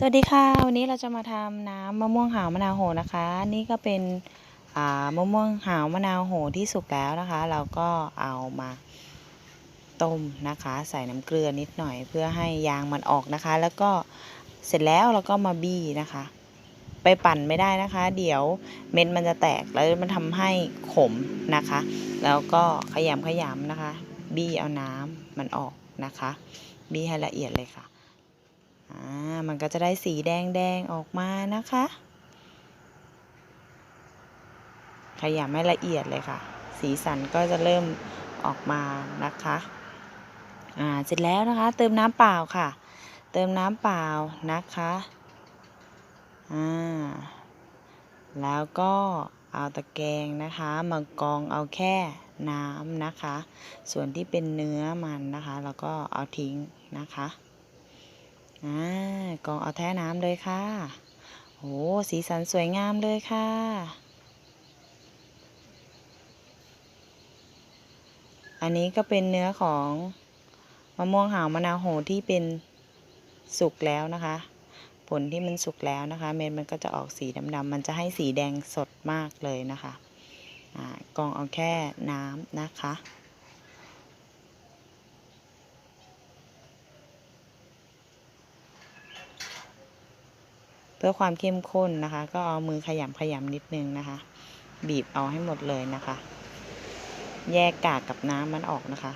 สวัสดีค่ะ วันนี้เราจะมาทำน้ำมะม่วงหาวมะนาวโหนะคะ นี่ก็เป็นอ่ามะม่วงหาวมะนาวโหที่สุกแล้วนะคะ เราก็เอามาต้มนะคะ ใส่น้ำเกลือนิดหน่อย เพื่อให้ยางมันออกนะคะ แล้วก็เสร็จแล้วเราก็มาบี้นะคะ ไปปั่นไม่ได้นะคะ เดี๋ยวเม็ดมันจะแตกแล้วมันทำให้ขมนะคะ แล้วก็ขยำขยำนะคะ บี้เอาน้ำมันออกนะคะ บี้ให้ละเอียดเลยค่ะ อ่ามันก็จะได้สีแดงแดงๆออกมานะคะ ขยำให้ละเอียดเลยค่ะ สีสันก็จะเริ่มออกมานะคะอ่าเสร็จแล้วนะคะ เติมน้ำเปล่าค่ะ เติมน้ำเปล่านะคะอ่าแล้วก็เอาตะแกรงนะคะมากรองเอาแค่น้ำนะคะ ส่วนที่เป็นเนื้อมันนะคะเราก็เอาทิ้งนะคะ อ่ากองเอาแท้น้ำเลยค่ะโหสีสันสวยงามเลยค่ะอันนี้ก็เป็นเนื้อของมะม่วงหาวมะนาวโหที่เป็นสุกแล้วนะคะ ผลที่มันสุกแล้วนะคะ เม็ดมันก็จะออกสีดำๆมันจะให้สีแดงสดมากเลยนะคะอ่ากองเอาแค่น้ำนะคะ เพื่อความเข้มข้นนะคะ ก็เอามือขยำขยำนิดนึงนะคะ บีบเอาให้หมดเลยนะคะ แยกกากกับน้ำมันออกนะคะ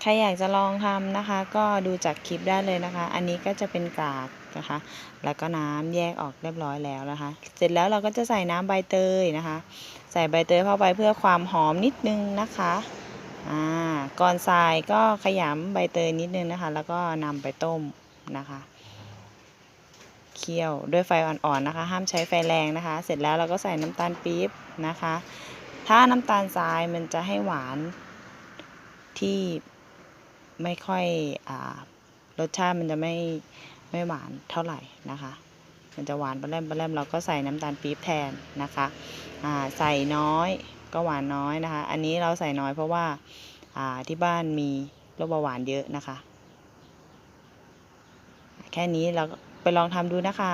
ใครอยากจะลองทำนะคะ ก็ดูจากคลิปได้เลยนะคะ อันนี้ก็จะเป็นกากนะคะ แล้วก็น้ำแยกออกเรียบร้อยแล้วนะคะ เสร็จแล้วเราก็จะใส่น้ำใบเตยนะคะ ใส่ใบเตยเข้าไปเพื่อความหอมนิดนึงนะคะ อ่าก่อนใส่ก็ขยำใบเตยนิดนึงนะคะ แล้วก็นำไปต้มนะคะเคี่ยวด้วยไฟอ่อนๆนะคะ ห้ามใช้ไฟแรงนะคะ เสร็จแล้วเราก็ใส่น้ำตาลปี๊บนะคะ ถ้าน้ำตาลทรายมันจะให้หวานที่ไม่ค่อยอ่ารสชาติมันจะไม่ไม่หวานเท่าไหร่นะคะ มันจะหวานปลาแรมปลาแรมเราก็ใส่น้ำตาลปี๊บแทนนะคะ ใส่น้อย ก็หวานน้อยนะคะ อันนี้เราใส่น้อยเพราะว่าอ่าที่บ้านมีโรคเบาหวานเยอะนะคะ แค่นี้เราไปลองทำดูนะคะ